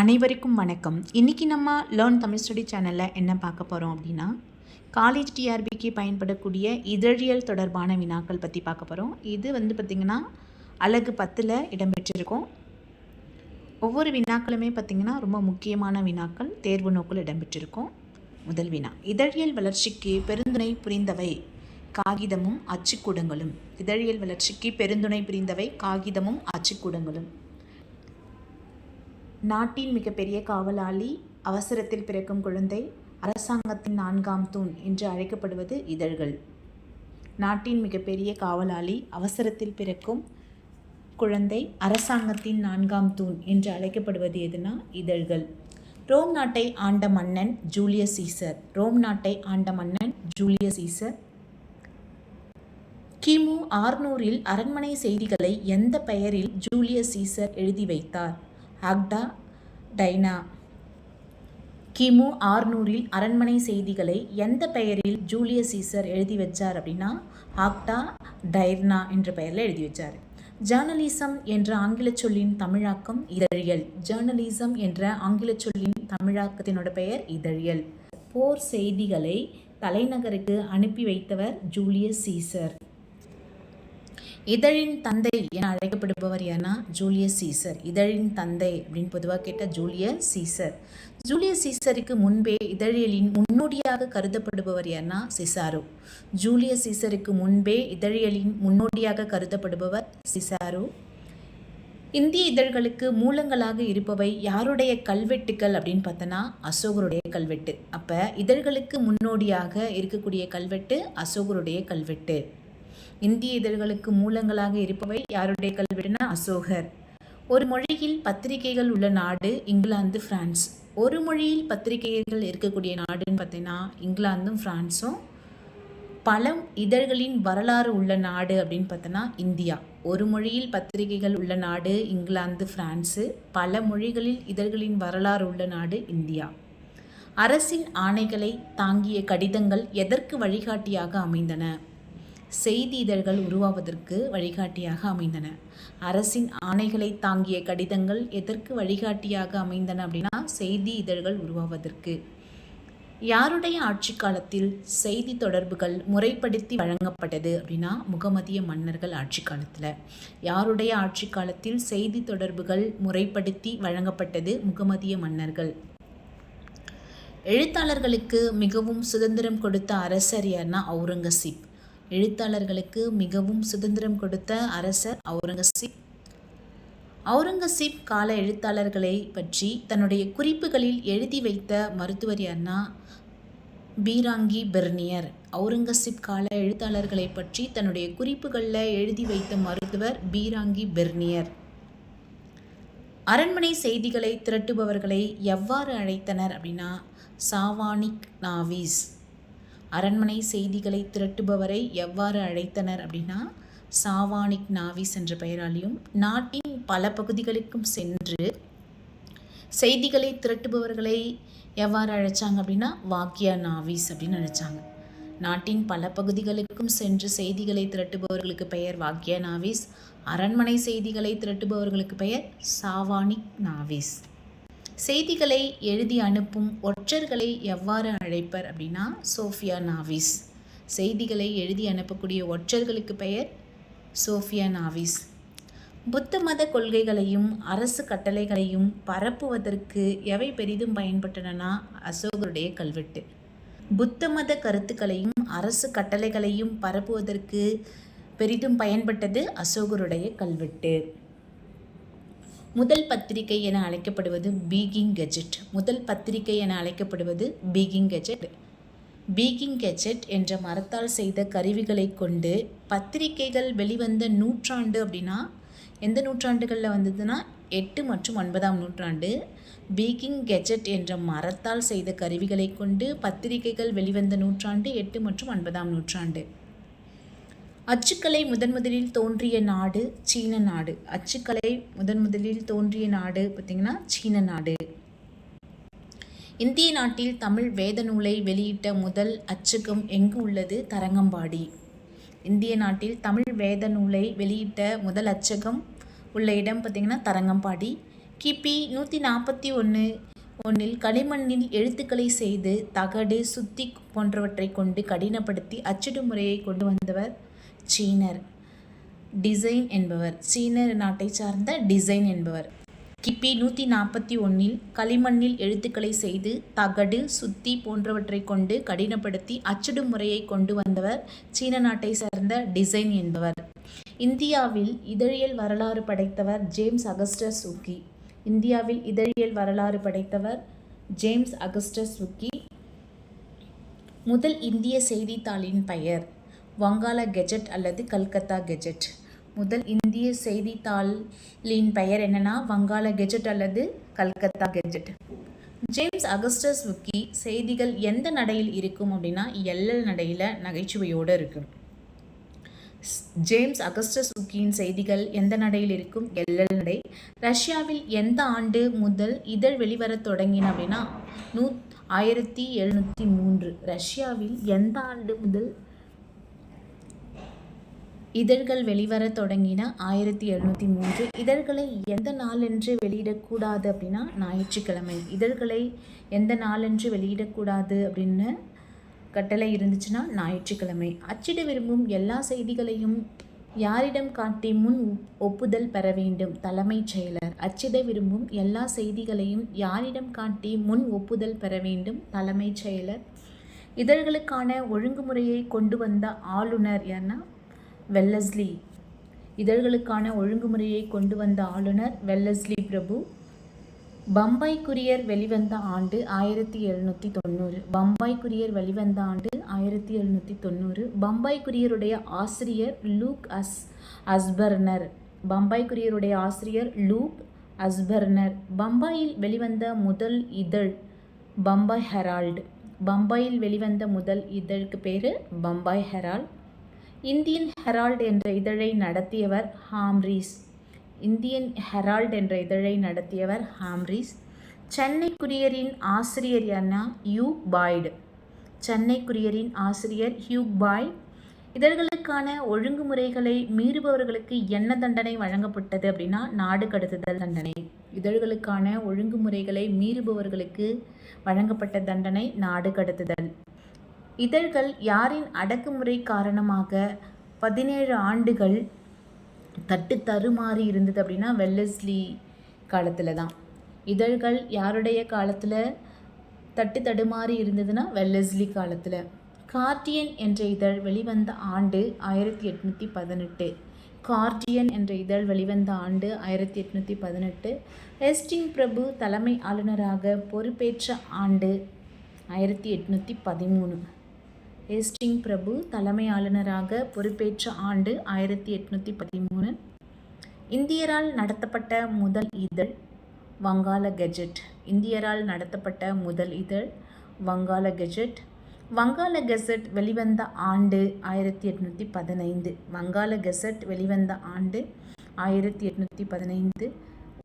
அனைவருக்கும் வணக்கம். இன்றைக்கி நம்ம லேர்ன் தமிழ் ஸ்டடி சேனலில் என்ன பார்க்க போகிறோம் அப்படின்னா காலேஜ் டிஆர்பிக்கு பயன்படக்கூடிய இதழியல் தொடர்பான வினாக்கள் பற்றி பார்க்க போகிறோம் இது வந்து பார்த்திங்கன்னா அழகு பத்தில் இடம்பெற்றிருக்கும். ஒவ்வொரு வினாக்களுமே பார்த்திங்கன்னா ரொம்ப முக்கியமான வினாக்கள் தேர்வு நோக்கில் இடம்பெற்றிருக்கும். முதல் வினா இதழியல் வளர்ச்சிக்கு பெருந்துணை புரிந்தவை காகிதமும் அச்சுக்கூடங்களும். இதழியல் வளர்ச்சிக்கு பெருந்துணை புரிந்தவை காகிதமும் அச்சுக்கூடங்களும். நாட்டின் மிகப்பெரிய காவலாளி அவசரத்தில் பிறக்கும் குழந்தை அரசாங்கத்தின் நான்காம் தூண் என்று அழைக்கப்படுவது இதழ்கள். நாட்டின் மிகப்பெரிய காவலாளி அவசரத்தில் பிறக்கும் குழந்தை அரசாங்கத்தின் நான்காம் தூண் என்று அழைக்கப்படுவது எதுனா இதழ்கள். ரோம் நாட்டை ஆண்ட மன்னன் ஜூலியஸ் சீசர். ரோம் நாட்டை ஆண்ட மன்னன் ஜூலியஸ் சீசர். கிமு ஆறுநூறில் அரண்மனை செய்திகளை எந்த பெயரில் ஜூலியஸ் சீசர் எழுதி வைத்தார்? ஆக்டா டைனா. கிமு ஆறுநூறில் அரண்மனை செய்திகளை எந்த பெயரில் ஜூலியஸ் சீசர் எழுதி வச்சார் அப்படின்னா ஆக்டா டைர்னா என்ற பெயரில் எழுதி வச்சார். ஜேர்னலிசம் என்ற ஆங்கில சொல்லின் தமிழாக்கம் இதழியல். ஜேர்னலிசம் என்ற ஆங்கில சொல்லின் தமிழாக்கத்தினோட பெயர் இதழியல். போர் செய்திகளை தலைநகருக்கு அனுப்பி வைத்தவர் ஜூலியஸ் சீசர். இதழின் தந்தை என அழைக்கப்படுபவர் யார்னா ஜூலியஸ் சீசர். இதழின் தந்தை அப்படின்னு பொதுவாக கேட்ட ஜூலியஸ் சீசர். ஜூலியஸ் சீசருக்கு முன்பே இதழியலின் முன்னோடியாக கருதப்படுபவர் யார்னா சிசாரோ. ஜூலியஸ் சீசருக்கு முன்பே இதழியலின் முன்னோடியாக கருதப்படுபவர் சிசாரோ. இந்திய இதழ்களுக்கு மூலங்களாக இருப்பவை யாருடைய கல்வெட்டுக்கள் அப்படின்னு பார்த்தோன்னா அசோகருடைய கல்வெட்டு. அப்போ இதழ்களுக்கு முன்னோடியாக இருக்கக்கூடிய கல்வெட்டு அசோகருடைய கல்வெட்டு. இந்திய இதழ்களுக்கு மூலங்களாக இருப்பவை யாருடைய கல்வெட்டுனா அசோகர். ஒரு மொழியில் பத்திரிகைகள் உள்ள நாடு இங்கிலாந்து பிரான்ஸ். ஒரு மொழியில் பத்திரிகைகள் இருக்கக்கூடிய நாடுன்னு பார்த்தீங்கன்னா இங்கிலாந்தும் ஃப்ரான்ஸும் பல இதழ்களின் வரலாறு உள்ள நாடு அப்படின்னு பார்த்தோன்னா இந்தியா. ஒரு மொழியில் பத்திரிகைகள் உள்ள நாடு இங்கிலாந்து ஃப்ரான்ஸு பல மொழிகளில் இதழ்களின் வரலாறு உள்ள நாடு இந்தியா. அரசின் ஆணைகளை தாங்கிய கடிதங்கள் எதற்கு வழிகாட்டியாக அமைந்தன? செய்தி இதழ்கள் உருவாவதற்கு வழிகாட்டியாக அமைந்தன. அரசின் ஆணைகளை தாங்கிய கடிதங்கள் எதற்கு வழிகாட்டியாக அமைந்தன அப்படின்னா செய்தி இதழ்கள் உருவாவதற்கு. யாருடைய ஆட்சி காலத்தில் செய்தி தொடர்புகள் முறைப்படுத்தி வழங்கப்பட்டது அப்படின்னா முகமதிய மன்னர்கள் ஆட்சி காலத்தில். யாருடைய ஆட்சி காலத்தில் செய்தி தொடர்புகள் முறைப்படுத்தி வழங்கப்பட்டது முகமதிய மன்னர்கள். எழுத்தாளர்களுக்கு மிகவும் சுதந்திரம் கொடுத்த அரசர் யார்னா அவுரங்கசீப் எழுத்தாளர்களுக்கு மிகவும் சுதந்திரம் கொடுத்த அரசர் அவுரங்கசீப். அவுரங்கசீப் கால எழுத்தாளர்களை பற்றி தன்னுடைய குறிப்புகளில் எழுதி வைத்த மருத்துவர் யார்னா பீராங்கி பெர்னியர். அவுரங்கசீப் கால எழுத்தாளர்களை பற்றி தன்னுடைய குறிப்புகளில் எழுதி வைத்த மருத்துவர் பீராங்கி பெர்னியர். அரண்மனை செய்திகளை திரட்டுபவர்களை எவ்வாறு அழைத்தனர் அப்படின்னா சாவானிக் நாவிஸ். அரண்மனை செய்திகளை திரட்டுபவரை எவ்வாறு அழைத்தனர் அப்படின்னா சாவானிக் நாவிஸ் என்ற பெயராலையும் நாட்டின் பல பகுதிகளுக்கும் சென்று செய்திகளை திரட்டுபவர்களை எவ்வாறு அழைச்சாங்க அப்படின்னா வாக்கியா நாவிஸ் அப்படின்னு அழைச்சாங்க. நாட்டின் பல பகுதிகளுக்கும் சென்று செய்திகளை திரட்டுபவர்களுக்கு பெயர் வாக்கியா நாவிஸ் அரண்மனை செய்திகளை திரட்டுபவர்களுக்கு பெயர் சாவானிக் நாவிஸ். செய்திகளை எழுதி அனுப்பும் ஒற்றர்களை எவ்வாறு அழைப்பர் அப்படின்னா சோஃபியா நாவிஸ். செய்திகளை எழுதி அனுப்பக்கூடிய ஒற்றர்களுக்கு பெயர் சோஃபியா நாவிஸ். புத்த மத கொள்கைகளையும் அரசு கட்டளைகளையும் பரப்புவதற்கு எவை பெரிதும் பயன்பட்டனனா அசோகருடைய கல்வெட்டு. புத்த மத கருத்துக்களையும் அரசு கட்டளைகளையும் பரப்புவதற்கு பெரிதும் பயன்பட்டது அசோகருடைய கல்வெட்டு. முதல் பத்திரிகை என அழைக்கப்படுவது பீகிங் கெஜெட் முதல் பத்திரிகை என அழைக்கப்படுவது பீகிங் கெஜெட் பீகிங் கெஜெட் என்ற மரத்தால் செய்த கருவிகளை கொண்டு பத்திரிகைகள் வெளிவந்த நூற்றாண்டு அப்படின்னா எந்த நூற்றாண்டுகளில் வந்ததுன்னா எட்டு மற்றும் ஒன்பதாம் நூற்றாண்டு. பீகிங் கெஜெட் என்ற மரத்தால் செய்த கருவிகளை கொண்டு பத்திரிகைகள் வெளிவந்த நூற்றாண்டு எட்டு மற்றும் ஒன்பதாம் நூற்றாண்டு. அச்சுக்கலை முதன் முதலில் தோன்றிய நாடு சீன நாடு. அச்சுக்கலை முதன் முதலில் தோன்றிய நாடு பார்த்திங்கன்னா சீன நாடு. இந்திய நாட்டில் தமிழ் வேத நூலை வெளியிட்ட முதல் அச்சகம் எங்கு உள்ளது? தரங்கம்பாடி. இந்திய நாட்டில் தமிழ் வேத நூலை வெளியிட்ட முதல் அச்சகம் உள்ள இடம் பார்த்திங்கன்னா தரங்கம்பாடி. கிபி நூற்றி நாற்பத்தி ஒன்று ஒன்றில் களிமண்ணில் எழுத்துக்களை செய்து தகடு சுத்தி போன்றவற்றை கொண்டு கடினப்படுத்தி அச்சிடும் முறையை கொண்டு வந்தவர் சீனர். டிசைன் என்பவர். சீன நாட்டை சார்ந்த டிசைன் என்பவர். கிபி நூற்றி நாற்பத்தி ஒன்றில் களிமண்ணில் எழுத்துக்களை செய்து தகடு சுத்தி போன்றவற்றை கொண்டு கடினப்படுத்தி அச்சிடும் முறையை கொண்டு வந்தவர் சீன நாட்டை சார்ந்த டிசைன் என்பவர். இந்தியாவில் இதழியல் வரலாறு படைத்தவர் ஜேம்ஸ் அகஸ்டர் சுக்கி. இந்தியாவில் இதழியல் வரலாறு படைத்தவர் ஜேம்ஸ் அகஸ்டர் சுக்கி. முதல் இந்திய செய்தித்தாளின் பெயர். வங்காள கெஜெட் அல்லது கல்கத்தா கெஜெட். முதல் இந்திய செய்தித்தாளின் பெயர் என்னன்னா வங்காள கெஜெட் அல்லது Calcutta gazette. James Augustus Vicky செய்திகள் எந்த நடையில் இருக்கும் அப்படின்னா எல்எல் நடையில் நகைச்சுவையோடு இருக்கும். ஜேம்ஸ் அகஸ்டஸ் உக்கியின் செய்திகள் எந்த நடையில் இருக்கும்? எல்எல் நடை. ரஷ்யாவில் எந்த ஆண்டு முதல் இதழ் வெளிவரத் தொடங்கின அப்படின்னா நூ ஆயிரத்தி எழுநூற்றி மூன்று. ரஷ்யாவில் எந்த ஆண்டு முதல் இதழ்கள் வெளிவரத் தொடங்கின ஆயிரத்தி எழுநூற்றி மூன்று. இதழ்களை எந்த நாளென்று வெளியிடக்கூடாது அப்படின்னா ஞாயிற்றுக்கிழமை. இதழ்களை எந்த நாளென்று வெளியிடக்கூடாது அப்படின்னு கட்டளை இருந்துச்சுன்னா ஞாயிற்றுக்கிழமை. அச்சிட விரும்பும் எல்லா செய்திகளையும் யாரிடம் காட்டி முன் ஒப்புதல் பெற வேண்டும். தலைமைச் செயலர். அச்சிட விரும்பும் எல்லா செய்திகளையும் யாரிடம் காட்டி முன் ஒப்புதல் பெற வேண்டும். தலைமைச் செயலர். இதழ்களுக்கான ஒழுங்குமுறையை கொண்டு வந்த ஆளுநர் யார்னா வெல்லஸ்லி. இதழ்களுக்கான ஒழுங்குமுறையை கொண்டு வந்த ஆளுநர் வெல்லஸ்லி பிரபு பம்பாய் குரியர் வெளிவந்த ஆண்டு ஆயிரத்தி எழுநூற்றி தொண்ணூறு. பம்பாய் குரியர் வெளிவந்த ஆண்டு ஆயிரத்தி எழுநூற்றி தொண்ணூறு. பம்பாய் குரியருடைய ஆசிரியர் லூக் அஸ் அஸ்பர்னர். பம்பாய் குரியருடைய ஆசிரியர் லூக் அஸ்பர்னர். பம்பாயில் வெளிவந்த முதல் இதழ் பம்பாய் ஹெரால்டு. பம்பாயில் வெளிவந்த முதல் இதழுக்கு பேர் பம்பாய் ஹெரால்ட். இந்தியன் ஹெரால்ட் என்ற இதழை நடத்தியவர் ஹாம்ரீஸ். இந்தியன் ஹெரால்ட் என்ற இதழை நடத்தியவர் ஹாம்ரீஸ். சென்னை குரியரின் ஆசிரியர் யானா யூ. பாய்டு. சென்னை குரியரின் ஆசிரியர் ஹியூ. பாய். இதழ்களுக்கான ஒழுங்குமுறைகளை மீறுபவர்களுக்கு என்ன தண்டனை வழங்கப்பட்டது அப்படின்னா நாடு கடத்துதல் தண்டனை. இதழ்களுக்கான ஒழுங்குமுறைகளை மீறுபவர்களுக்கு வழங்கப்பட்ட தண்டனை நாடு கடத்துதல். இதழ்கள் யாரின் அடக்குமுறை காரணமாக பதினேழு ஆண்டுகள் தட்டு தருமாறி இருந்தது அப்படின்னா வெல்லஸ்லி காலத்தில் தான் இதழ்கள் யாருடைய காலத்தில் தட்டு தடுமாறி இருந்ததுன்னா வெல்லஸ்லி காலத்தில். கார்டியன் என்ற இதழ் வெளிவந்த ஆண்டு ஆயிரத்தி எட்நூற்றி பதினெட்டு. கார்டியன் என்ற இதழ் வெளிவந்த ஆண்டு ஆயிரத்தி எட்நூற்றி பதினெட்டு. ஹெஸ்டிங் பிரபு தலைமை ஆளுநராக பொறுப்பேற்ற ஆண்டு ஆயிரத்தி எட்நூற்றி பதிமூணு. ஹேஸ்டிங் பிரபு தலைமை ஆளுநராக பொறுப்பேற்ற ஆண்டு ஆயிரத்தி எட்நூற்றி பதிமூணு. இந்தியரால் நடத்தப்பட்ட முதல் இதழ் வங்காள கெஜெட். இந்தியரால் நடத்தப்பட்ட முதல் இதழ் வங்காள கெஜெட். வங்காள கெசட் வெளிவந்த ஆண்டு ஆயிரத்தி எட்நூற்றி பதினைந்து. வங்காள கெசட் வெளிவந்த ஆண்டு ஆயிரத்தி எட்நூற்றி பதினைந்து.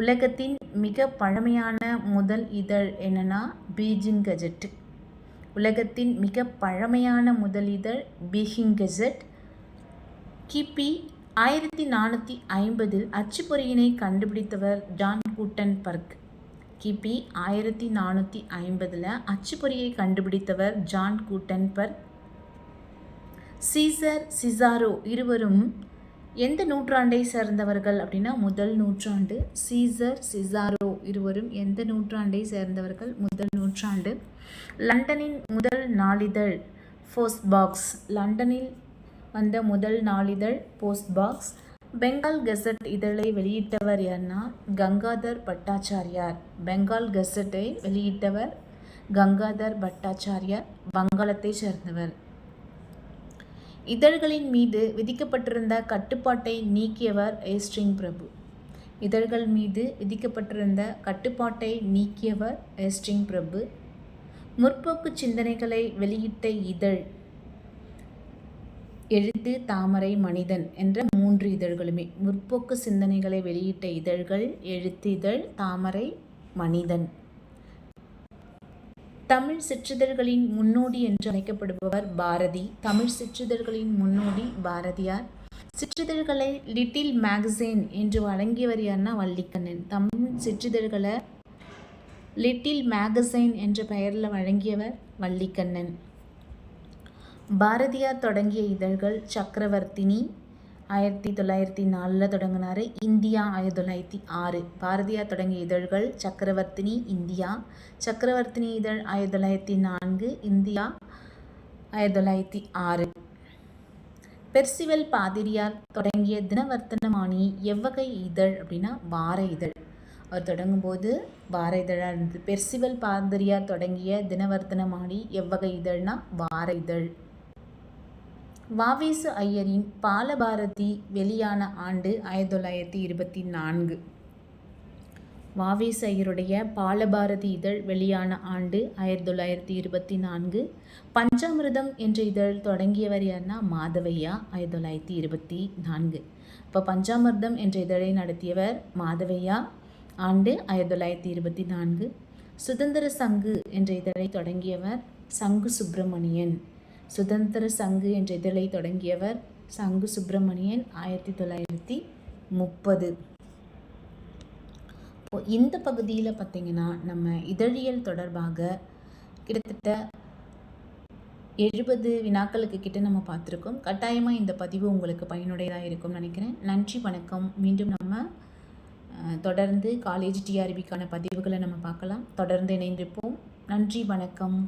உலகத்தின் மிக பழமையான முதல் இதழ் என்னன்னா பீஜிங் கெஜெட். உலகத்தின் மிக பழமையான முதலிதழ் இதழ் பீஹிங் கெசட். கிபி ஆயிரத்தி நானூற்றி ஐம்பதில் அச்சுப்பொறியினை கண்டுபிடித்தவர் ஜான் கூட்டன் பர்க். கிபி ஆயிரத்தி நானூற்றி ஐம்பதில் அச்சுப்பொறியை கண்டுபிடித்தவர் John Gutenberg. Caesar Cesaro இருவரும் எந்த நூற்றாண்டை சேர்ந்தவர்கள் அப்படின்னா முதல் நூற்றாண்டு? சீசர் சிசாரோ இருவரும் எந்த நூற்றாண்டை சேர்ந்தவர்கள்? முதல் நூற்றாண்டு. லண்டனின் முதல் நாளிதழ் போஸ்ட் பாக்ஸ். லண்டனில் வந்த முதல் நாளிதழ் போஸ்ட் பாக்ஸ். பெங்கால் கெசட் இதழை வெளியிட்டவர் யார்னா கங்காதர் பட்டாச்சாரியார். பெங்கால் கெசட்டை வெளியிட்டவர் கங்காதர் பட்டாச்சாரியார் வங்காளத்தை சேர்ந்தவர். இதழ்களின் மீது விதிக்கப்பட்டிருந்த கட்டுப்பாட்டை நீக்கியவர் ஏஸ்ட்ரிங் பிரபு. இதழ்கள் மீது விதிக்கப்பட்டிருந்த கட்டுப்பாட்டை நீக்கியவர் ஏஸ்ட்ரிங் பிரபு. முற்போக்கு சிந்தனைகளை வெளியிட்ட இதழ் எழுத்து தாமரை மனிதன் என்ற மூன்று இதழ்களுமே. முற்போக்கு சிந்தனைகளை வெளியிட்ட இதழ்கள் எழுத்து இதழ் தாமரை மனிதன். தமிழ் சிற்றிதழ்களின் முன்னோடி என்று அழைக்கப்படுபவர் பாரதி. தமிழ் சிற்றிதழ்களின் முன்னோடி பாரதியார். சிற்றிதழ்களை லிட்டில் மேகசின் என்று வழங்கியவர் யாருன்னா வள்ளிக்கண்ணன். தமிழ் சிற்றிதழ்களை லிட்டில் மேகசைன் என்ற பெயரில் வழங்கியவர் வள்ளிக்கண்ணன். பாரதியார் தொடங்கிய இதழ்கள் சக்கரவர்த்தினி ஆயிரத்தி தொள்ளாயிரத்தி நாலில் தொடங்கினார் இந்தியா ஆயிரத்தி தொள்ளாயிரத்தி ஆறு. பாரதியார் தொடங்கிய இதழ்கள் சக்கரவர்த்தினி இந்தியா. சக்கரவர்த்தினி இதழ் ஆயிரத்தி தொள்ளாயிரத்தி நான்கு இந்தியா ஆயிரத்தி தொள்ளாயிரத்தி ஆறு. பெர்சிவல் பாதிரியார் தொடங்கிய தினவர்த்தனமானி எவ்வகை இதழ் அப்படின்னா வார இதழ். அவர் தொடங்கும்போது வார இதழாக இருந்தது. பெர்சிவல் பாதிரியார் தொடங்கிய தினவர்த்தனமானி எவ்வகை இதழ்னா வார இதழ். வாவேசு ஐயரின் பாலபாரதி வெளியான ஆண்டு ஆயிரத்தி தொள்ளாயிரத்தி இருபத்தி நான்கு. வாவேசு ஐயருடைய பாலபாரதி இதழ் வெளியான ஆண்டு ஆயிரத்தி தொள்ளாயிரத்தி இருபத்தி நான்கு. பஞ்சாமிர்தம் என்ற இதழ் தொடங்கியவர் யாருன்னா மாதவையா ஆயிரத்தி தொள்ளாயிரத்தி இருபத்தி நான்கு. இப்போ பஞ்சாமிர்தம் என்ற இதழை நடத்தியவர் மாதவையா ஆண்டு ஆயிரத்தி தொள்ளாயிரத்தி இருபத்தி நான்கு. சுதந்திர சங்கு என்ற இதழை தொடங்கியவர் சங்கு சுப்பிரமணியன். சுதந்திர சங்கு என்ற இதழை தொடங்கியவர் சங்கு சுப்பிரமணியன் ஆயிரத்தி தொள்ளாயிரத்தி முப்பது. இப்போ இந்த பகுதியில் பார்த்திங்கன்னா நம்ம இதழியல் தொடர்பாக கிட்டத்தட்ட எழுபது வினாக்களுக்கு கிட்ட நம்ம பார்த்துருக்கோம். கட்டாயமாக இந்த பதிவு உங்களுக்கு பயனுடையதாக இருக்கும்னு நினைக்கிறேன். நன்றி வணக்கம். மீண்டும் நம்ம தொடர்ந்து காலேஜ் டிஆர்பிக்கான பதிவுகளை நம்ம பார்க்கலாம். தொடர்ந்து இணைந்திருப்போம். நன்றி வணக்கம்.